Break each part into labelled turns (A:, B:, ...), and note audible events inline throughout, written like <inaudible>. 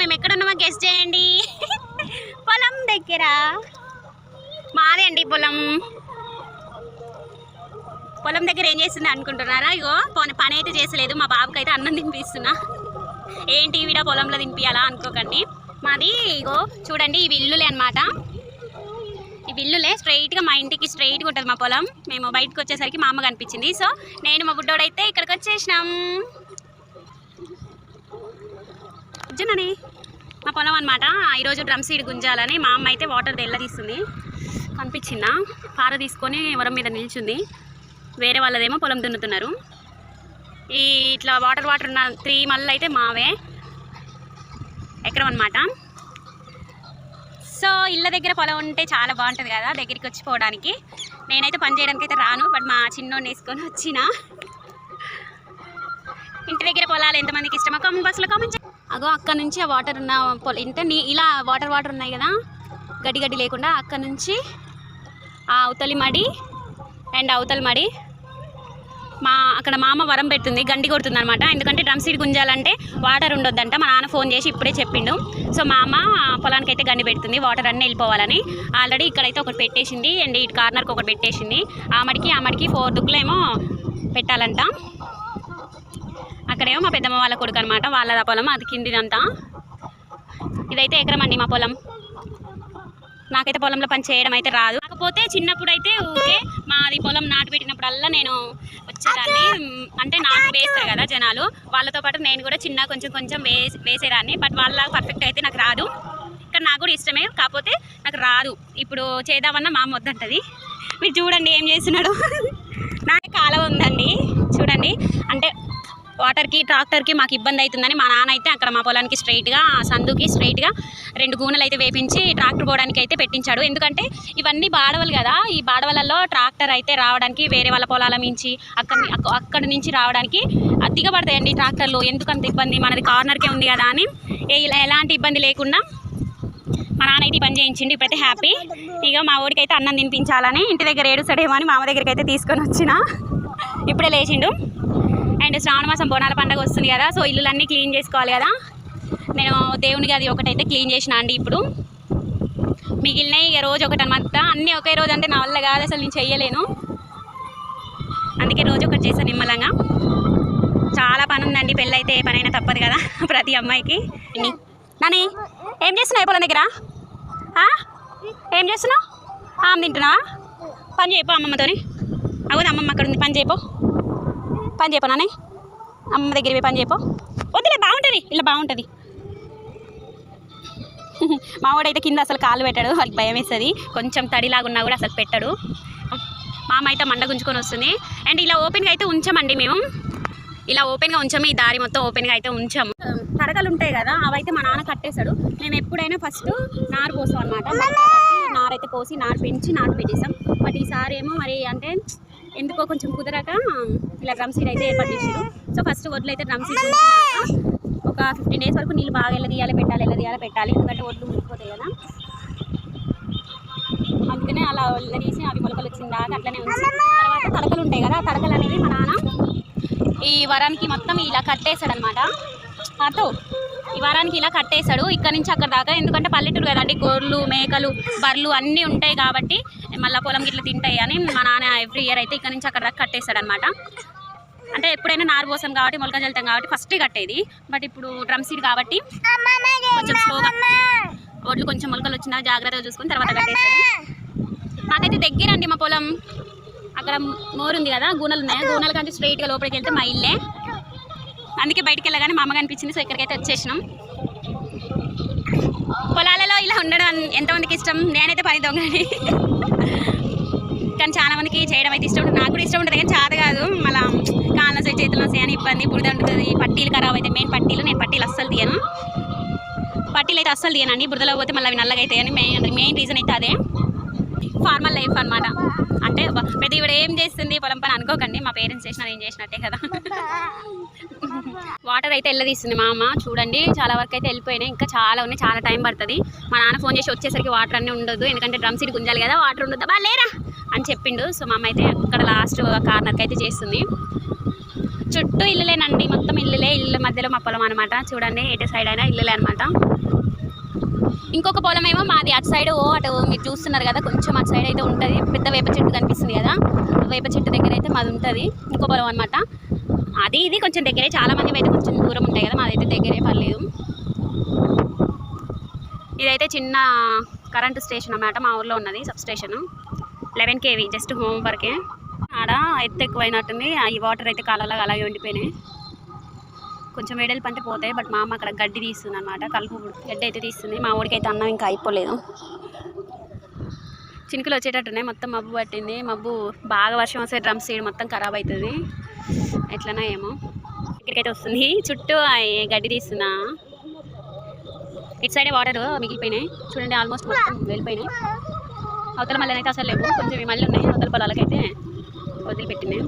A: మేము ఎక్కడున్నామో గెస్ట్ చేయండి. పొలం దగ్గర. మాదే అండి పొలం? పొలం దగ్గర ఏం చేస్తుంది అనుకుంటున్నారా? ఇగో పని అయితే చేసలేదు మా బాబుకి అయితే అన్నం తినిపిస్తున్నా. ఏంటి వీడ పొలంలో తినిపించాలా అనుకోకండి. మాది ఇగో చూడండి ఇవి ఇల్లులే అనమాట ఈ ఇల్లులే. స్ట్రైట్గా మా ఇంటికి స్ట్రైట్గా ఉంటుంది మా పొలం. మేము బయటకు వచ్చేసరికి మా అమ్మ కనిపించింది. సో నేను మా బుడ్డోడైతే ఇక్కడికి వచ్చేసినాం. జనని మా పొలం అనమాట ఈరోజు డ్రమ్ సీడ్ గుంజాలని మా అమ్మ అయితే వాటర్ తెల్ల తీస్తుంది. కనిపించిందా? పార తీసుకొని వరం మీద నిల్చుంది. వేరే వాళ్ళదేమో పొలం దున్నుతున్నారు. ఈ ఇట్లా వాటర్ వాటర్ ఉన్న త్రీ మళ్ళీ అయితే మావే. ఎకరం అనమాట సో ఇళ్ళ దగ్గర పొలం ఉంటే చాలా బాగుంటుంది కదా దగ్గరికి వచ్చిపోవడానికి. నేనైతే పని చేయడానికి అయితే రాను బట్ మా చిన్నోడిని వేసుకొని వచ్చిన. ఇంటి దగ్గర పొలాలు ఎంతమందికి ఇష్టమో కామెంట్ బాక్స్లో కామెంట్ అగో అక్కడ నుంచి ఆ వాటర్ ఉన్న పొల ఇంటే నీ ఇలా వాటర్ వాటర్ ఉన్నాయి కదా? గడ్డి గడ్డి లేకుండా అక్కడ నుంచి ఆ అవతలి మడి అండ్ అవతలి మడి మా అక్కడ మామ వరం పెడుతుంది గండి కొడుతుంది అనమాట ఎందుకంటే డ్రమ్ సీడ్ గుంజాలంటే వాటర్ ఉండొద్దంట. మా నాన్న ఫోన్ చేసి ఇప్పుడే చెప్పిండు. సో మా అమ్మ పొలానికి అయితే గండి పెడుతుంది వాటర్ అన్నీ వెళ్ళిపోవాలని. ఆల్రెడీ ఇక్కడైతే ఒకటి పెట్టేసింది అండ్ ఇటు కార్నర్కి ఒకటి పెట్టేసింది. ఆమడికి ఆమడికి ఫోర్ దుక్కులేమో పెట్టాలంట. అక్కడేమో మా పెద్దమ్మ వాళ్ళ కొడుకు అనమాట వాళ్ళ పొలం అది కిందిదంతా. ఇదైతే ఎకరం అండి మా పొలం. నాకైతే పొలంలో పని చేయడం అయితే రాదు. కాకపోతే చిన్నప్పుడు అయితే ఊకే మాది పొలం నాటు పెట్టినప్పుడల్లా నేను వచ్చేదాన్ని. అంటే నాటు వేస్తారు కదా జనాలు. వాళ్ళతో పాటు నేను కూడా చిన్న కొంచెం కొంచెం వేసి వేసేదాన్ని. బట్ వాళ్ళ పర్ఫెక్ట్ అయితే నాకు రాదు. ఇక్కడ నాకు కూడా ఇష్టమే. కాకపోతే నాకు రాదు. ఇప్పుడు చేద్దామన్నా మా వద్దంటది మీరు చూడండి ఏం చేస్తున్నాడు. <laughs> నాకు కాలం ఉందండి. చూడండి. అంటే వాటర్కి ట్రాక్టర్కి మాకు ఇబ్బంది అవుతుందని మా నాన్న అయితే అక్కడ మా పొలానికి స్ట్రైట్గా సందుకి స్ట్రైట్గా రెండు గూనెలు అయితే వేపించి ట్రాక్టర్ పోవడానికి అయితే పెట్టించాడు. ఎందుకంటే ఇవన్నీ బాడవలు కదా ఈ బాడవలలో ట్రాక్టర్ అయితే రావడానికి వేరే వాళ్ళ పొలాల మించి అక్కడ అక్కడ నుంచి రావడానికి దిగబడతాయండి ట్రాక్టర్లు. ఎందుకంత ఇబ్బంది? మనది కార్నర్కే ఉంది కదా అని ఏ- ఇలా ఎలాంటి ఇబ్బంది లేకుండా మా నాన్న అయితే పని చేయించిండు. ఇప్పుడైతే హ్యాపీ. ఇక మా ఊరికి అయితే అన్నం తినిపించాలని ఇంటి దగ్గర ఏడుస్తాడేమో అని మామ దగ్గరికి అయితే తీసుకొని వచ్చిన. ఇప్పుడే లేచిండు. అండ్ శ్రావణ మాసం బోనాల పండుగ వస్తుంది కదా సో ఇల్లులన్నీ క్లీన్ చేసుకోవాలి కదా. నేను దేవునికి అది ఒకటైతే క్లీన్ చేసిన అండి ఇప్పుడు. మిగిలినవి ఇక రోజు ఒకటి అనమాట. అన్నీ ఒకే రోజు అంటే నా వల్ల కాదు అసలు నేను చెయ్యలేను. అందుకే రోజు ఒకటి చేశాను నిమ్మలంగా. చాలా పని ఉందండి పెళ్ళైతే ఏ పనైనా తప్పదు కదా <laughs> ప్రతి అమ్మాయికి. నాని ఏం చేస్తున్నావు పొలం దగ్గర? ఏం చేస్తున్నావు? ఆమె తింటున్నావా? పని చేయపో అమ్మమ్మతోని. అవును అమ్మమ్మ అక్కడ ఉంది పని చేయపో పని చెప్పనానే అమ్మ అమ్మమ్మ దగ్గర పోయి పని చెప్పు వద్దులే బాగుంటుంది. ఇలా బాగుంటుంది. <laughs> మావాడైతే కింద అసలు కాలు పెట్టాడు. వాళ్ళకి భయం వేస్తుంది. కొంచెం తడిలాగా ఉన్నా కూడా అసలు పెట్టాడు. మామ అయితే మండ గుంజుకొని వస్తుంది. అండ్ ఇలా ఓపెన్గా అయితే ఉంచామండి మేము. ఇలా ఓపెన్గా ఉంచాము ఈ దారి మొత్తం ఓపెన్గా అయితే ఉంచాము తడకలు ఉంటాయి కదా అవైతే మా నాన్న కట్టేశాడు. మేము ఎప్పుడైనా ఫస్ట్ నారు పోసాం అనమాట నారు అయితే పోసి నారు పెంచి నాటు పెట్టేసాం బట్ ఈసారి ఏమో మరి అంటే ఎందుకో కొంచెం కుదరక ఇలా డ్రమ్ సీడ్ అయితే ఏర్పాటు చేసారు సో ఫస్ట్ వడ్లు అయితే డ్రమ్ సీడ్ ఒక ఫిఫ్టీన్ డేస్ వరకు నీళ్ళు బాగా ఎలా తీయాలి పెట్టాలి ఎలా తీయాలి పెట్టాలి. ఎందుకంటే ఒడ్లు మురిగిపోతాయి కదా. అందుకనే అలా తీసి అవి మొలకలు వచ్చిన దాకా అట్లనే ఉంది. తర్వాత తడకలు ఉంటాయి కదా తడకలు అనేవి మా నాన్న ఈ వరానికి మొత్తం ఇలా కట్టేశాడనమాట అటు ఈ వారానికి ఇలా కట్టేశాడు. ఇక్కడ నుంచి అక్కడ దాకా. ఎందుకంటే పల్లెటూరు కదండి గొర్రెలు మేకలు బర్రెలు అన్నీ ఉంటాయి కాబట్టి మళ్ళీ పొలం గిట్ల తింటాయి అని మా నాన్న ఎవ్రీ ఇయర్ అయితే ఇక్కడ నుంచి అక్కడ దాకా కట్టేశాడు అనమాట అంటే ఎప్పుడైనా నారు పోసాం కాబట్టి మొలక చల్లుతాం కాబట్టి ఫస్ట్ కట్టేది. బట్ ఇప్పుడు డ్రమ్ సీడ్ కాబట్టి కొంచెం స్లోగా ఒడ్లు కొంచెం మొలకలు వచ్చినా జాగ్రత్తగా చూసుకుని తర్వాత కట్టేస్తాడు మాకైతే దగ్గర అండి మా పొలం. అక్కడ మోరు ఉంది కదా గూనెలు ఉన్నాయి. గూనెల కంటే స్ట్రైట్గా లోపలికి వెళ్తే మా ఇల్లే. అందుకే బయటికి వెళ్ళగానే మా అమ్మ కనిపించింది. సో ఇక్కడికైతే వచ్చేసినాం. పొలాలలో ఇలా ఉండడం ఎంతమందికి ఇష్టం? నేనైతే పని దొంగని. కానీ చాలా మందికి చేయడం అయితే ఇష్టం ఉంటుంది. నాకు కూడా ఇష్టం ఉంటుంది కానీ చాత కాదు. మళ్ళీ కాళ్ళ సైడ్ చేతులు వస్తాయి అని ఇబ్బంది బుడిద ఉంటుంది. పట్టీలు ఖరాబ్ అయితే మెయిన్ పట్టీలు నేను పట్టీలు అస్సలు తీయను. పట్టీలు అయితే అస్సలు తీయనండి. బురదలో పోతే మళ్ళీ అవి నల్లగా అవుతాయని మెయిన్ మెయిన్ రీజన్ అయితే అదే. ఫార్మల్ లైఫ్ అనమాట అంటే పెద్ద ఇవిడ ఏం చేస్తుంది పొలం పని అనుకోకండి మా పేరెంట్స్ చేసిన నేను చేసినట్టే కదా. వాటర్ అయితే వెళ్ళదీస్తుంది మా అమ్మ చూడండి చాలా వరకు అయితే వెళ్ళిపోయినాయి. ఇంకా చాలా ఉన్నాయి చాలా టైం పడుతుంది. మా నాన్న ఫోన్ చేసి వచ్చేసరికి వాటర్ అన్నీ ఉండదు ఎందుకంటే డ్రమ్ సీట్ గుంజాలి కదా వాటర్ ఉండదు. బా లేరా? అని చెప్పిండు. సో మా అమ్మ అయితే అక్కడ లాస్ట్ కార్నర్కి అయితే చేస్తుంది. చుట్టూ ఇల్లులేనండి మొత్తం ఇల్లులే. ఇల్లు మధ్యలో మా పొలం అనమాట చూడండి ఎటు సైడ్ అయినా ఇల్లులే అనమాట ఇంకొక పొలం ఏమో మాది అటు సైడ్ ఓ అటు మీరు చూస్తున్నారు కదా కొంచెం అటు సైడ్ అయితే ఉంటుంది. పెద్ద వేప చెట్టు కనిపిస్తుంది కదా వేప చెట్టు దగ్గర అయితే మాది ఉంటుంది ఇంకో పొలం అనమాట అది ఇది కొంచెం దగ్గరే చాలా మంది అయితే కొంచెం దూరం ఉంటాయి కదా మాదైతే దగ్గరే పర్లేదు. ఇదైతే చిన్న కరెంటు స్టేషన్ అన్నమాట మా ఊర్లో ఉన్నది substation. Eleven KV just home వరకే. ఆడ ఎత్తు ఎక్కువైనట్టుంది ఈ వాటర్ అయితే కాలలాగా అలాగే ఉండిపోయినాయి. కొంచెం వేడలు పంటే పోతాయి బట్ మా అమ్మ అక్కడ గడ్డి తీస్తుంది అనమాట కలుపు గడ్డి అయితే తీస్తుంది. మా ఊడికైతే అయితే అన్నం ఇంకా అయిపోలేదు. చినుకులు వచ్చేటట్టున్నాయి మొత్తం మబ్బు పట్టింది. మబ్బు బాగా వర్షం వస్తే డ్రమ్స్ సీడ్ మొత్తం ఖరాబ్ అవుతుంది. ఎట్లనా ఏమో. ఇక్కడికైతే వస్తుంది. చుట్టూ గడ్డి తీస్తున్నా. ఇటు సైడే వాటర్ మిగిలిపోయినాయి. చూడండి ఆల్మోస్ట్ మొత్తం వెళ్ళిపోయినాయి. అవతల మళ్ళీ అయితే అసలు లేవు. కొంచెం మళ్ళీ ఉన్నాయి. అవతల పొలాలకైతే వదిలిపెట్టినాయి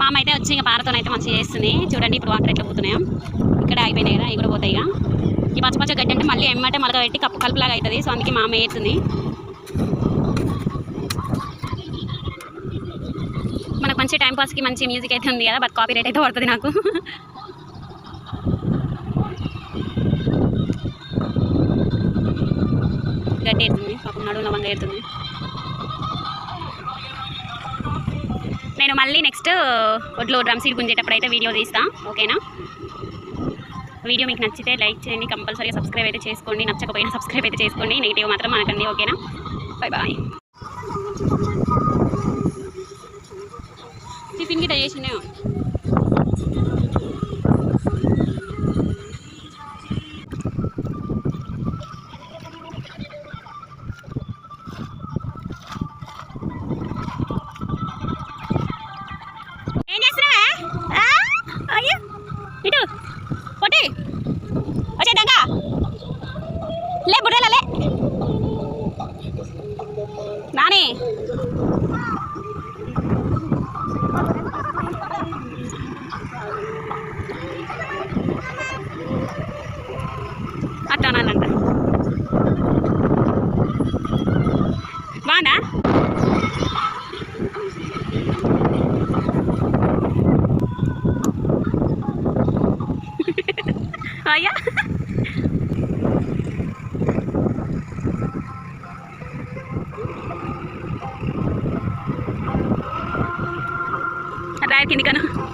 A: మా అయితే వచ్చి ఇంకా పారతోనైతే మంచిగా చేస్తుంది. చూడండి ఇప్పుడు వాటర్ ఎట్లా పోతున్నాయో. ఇక్కడ ఆగిపోయినాయి కదా అవి కూడా పోతాయి ఇక. ఈ పచ్చ పచ్చ గడ్డి అంటే మళ్ళీ ఎమ్మటే మలక పెట్టి కప్పు కలుపులాగా అవుతుంది. సో అందుకే మా అమ్మ వేస్తుంది మనకు మంచి టైం పాస్కి మంచి మ్యూజిక్ అయితే ఉంది కదా బట్ కాపీ రేట్ అయితే పడుతుంది నాకు. గడ్డి ఎడుతుంది పాపం నడువుల మంది ఎడుతుంది నేను మళ్ళీ నెక్స్ట్ ఒడ్లో డ్రమ్ సీడ్ గుంజేటప్పుడు అయితే వీడియో తీస్తాను ఓకేనా? వీడియో మీకు నచ్చితే లైక్ చేయండి కంపల్సరీగా సబ్స్క్రైబ్ అయితే చేసుకోండి నచ్చకపోయినా సబ్స్క్రైబ్ అయితే చేసుకోండి నెగిటివ్ మాత్రం మనకండి ఓకేనా? Bye bye. టిఫిన్ గిట్ట చేసినా ఏం చేస్తున్నావా ఆ? అయ్యో ఇటు పొట్టి వచ్చే దగ్గ లే బుర్రెల లే నాని అట్టానంట బాగుందా అయ్యా రా కింది కను అట్లా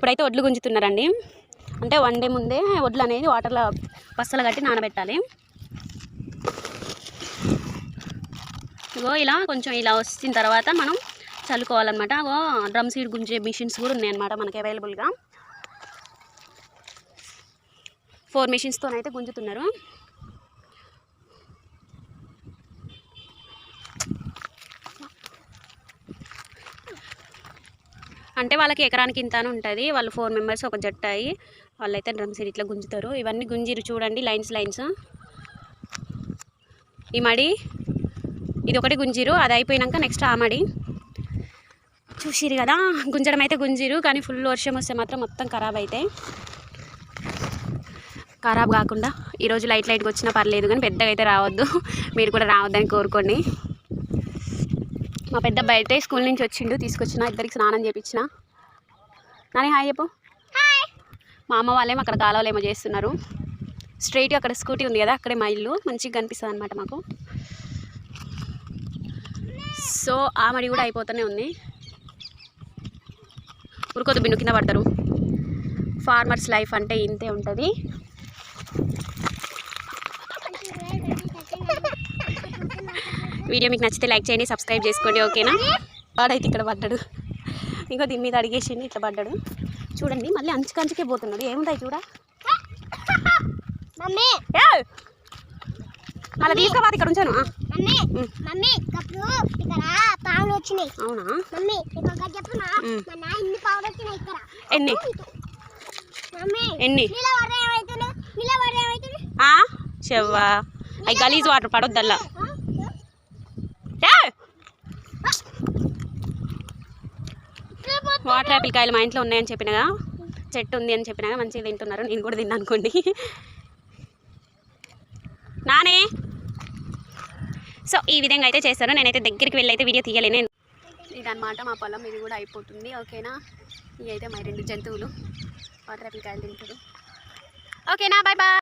A: ఇప్పుడైతే వడ్లు గుంజుతున్నారండి. అంటే వన్ డే ముందే వడ్లు అనేది వాటర్లో బస్తలు కట్టి నానబెట్టాలి. ఇగో ఇలా కొంచెం ఇలా వచ్చిన తర్వాత మనం చల్లుకోవాలన్నమాట. అగో డ్రమ్ సీడ్ గుంజే మిషన్స్ కూడా ఉన్నాయన్నమాట మనకి అవైలబుల్గా. ఫోర్ మిషన్స్తోనైతే గుంజుతున్నారు. అంటే వాళ్ళకి ఎకరానికి ఇంత అని ఉంటుంది. వాళ్ళు ఫోర్ మెంబర్స్ ఒక జట్టు అయ్యి వాళ్ళైతే డ్రమ్ సీడ్ ఇట్లా గుంజుతారు. ఇవన్నీ గుంజిరు చూడండి లైన్స్ లైన్స్. ఈ మడి ఇది ఒకటి గుంజీరు అది అయిపోయాక నెక్స్ట్ ఆ మడి. చూసిరు కదా గుంజడం అయితే గుంజీరు కానీ ఫుల్ వర్షం వస్తే మాత్రం మొత్తం ఖరాబ్ అవుతాయి ఖరాబ్ కాకుండా ఈరోజు లైట్ లైట్గా వచ్చినా పర్లేదు కానీ పెద్దగా అయితే రావద్దు. మీరు కూడా రావద్దని కోరుకోండి. మా పెద్ద అబ్బాయి అయితే స్కూల్ నుంచి వచ్చిండు తీసుకొచ్చిన ఇద్దరికి స్నానం చేపించిన. నాని హాయ్ చెప్పు. మా అమ్మ వాళ్ళేమో అక్కడ కాలువలు ఏమో చేస్తున్నారు స్ట్రైట్గా అక్కడ స్కూటీ ఉంది కదా అక్కడే మా ఇల్లు. మంచిగా కనిపిస్తుంది అనమాట మాకు. సో ఆ మడి కూడా అయిపోతూనే ఉంది. ఉరుకోదు బిన్ను కింద పడతారు. ఫార్మర్స్ లైఫ్ అంటే ఇంతే ఉంటుంది. వీడియో మీకు నచ్చితే లైక్ చేయండి సబ్స్క్రైబ్ చేసుకోండి ఓకేనా? వాడైతే ఇక్కడ పడ్డాడు. ఇంకో దీని మీద అడిగేసింది ఇట్లా పడ్డాడు. చూడండి మళ్ళీ అంచుకంచుకే పోతున్నాడు. ఏముంటాయి చూడా? అలా తీసుకోవాలి ఇక్కడ ఉంచాను. అవునా? ఎన్ని? చెవ్వా. అవి గలీజ్ వాటర్ పడొద్దల్లా ఏ వాటర్ యాపిల్ కాయలు మా ఇంట్లో ఉన్నాయని చెప్పినగా చెట్టు ఉంది అని చెప్పినగా మంచిగా తింటున్నారు. నేను కూడా తిన్నాను అనుకోండి. నానే! సో ఈ విధంగా అయితే చేస్తాను నేనైతే దగ్గరికి వెళ్ళి అయితే వీడియో తీయలేను. ఇదనమాట మా పొలం. ఇది కూడా అయిపోతుంది. ఓకేనా? ఇవి అయితే మా రెండు జంతువులు. వాటర్ యాపిల్ కాయలు తింటారు. ఓకేనా? Bye bye